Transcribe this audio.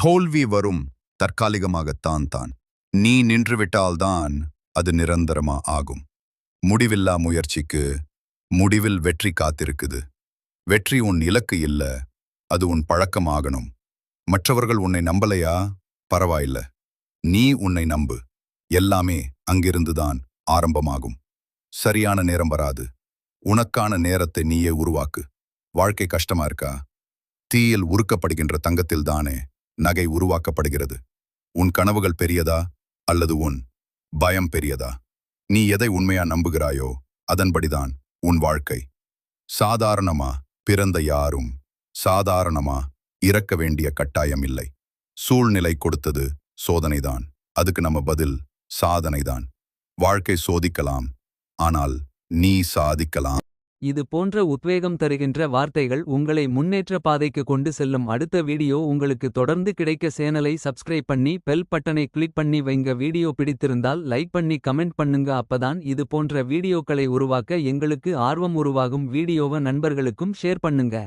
தோல்வி வரும் தற்காலிகமாகத்தான் தான் நீ நின்றுவிட்டால்தான் அது நிரந்தரமா ஆகும். முடிவில்லா முயற்சிக்கு முடிவில் வெற்றி காத்திருக்குது. வெற்றி உன் இலக்கு இல்ல அது உன் பழக்கமாகணும் மற்றவர்கள் உன்னை நம்பலையா? பரவாயில்ல. நீ உன்னை நம்பு. எல்லாமே அங்கிருந்துதான் ஆரம்பமாகும். சரியான நேரம் வராது. உனக்கான நேரத்தை நீயே உருவாக்கு. வாழ்க்கை கஷ்டமா இருக்கா? தீயில் உருக்கப்படுகின்ற தங்கத்தில் தானே நகை உருவாக்கப்படுகிறது. உன் கனவுகள் பெரியதா அல்லது உன் பயம் பெரியதா? நீ எதை உண்மையா நம்புகிறாயோ அதன்படிதான் உன் வாழ்க்கை. சாதாரணமா பிறந்த யாரும் சாதாரணமா இறக்க வேண்டிய கட்டாயம் இல்லை. சூழ்நிலை கொடுத்தது சோதனைதான். அதுக்கு நம்ம பதில் சாதனைதான். வாழ்க்கை சோதிக்கலாம் ஆனால் நீ சாதிக்கலாம். இது போன்ற உத்வேகம் தருகின்ற வார்த்தைகள் உங்களை முன்னேற்ற பாதைக்கு கொண்டு செல்லும். அடுத்த வீடியோ உங்களுக்கு தொடர்ந்து கிடைக்க சேனலை சப்ஸ்கிரைப் பண்ணி பெல் பட்டனை கிளிக் பண்ணி வைங்க. வீடியோ பிடித்திருந்தால் லைக் பண்ணி கமெண்ட் பண்ணுங்க. அப்பதான் இது போன்ற வீடியோக்களை உருவாக்க எங்களுக்கு ஆர்வம் உருவாகும். வீடியோவை நண்பர்களுக்கும் ஷேர் பண்ணுங்க.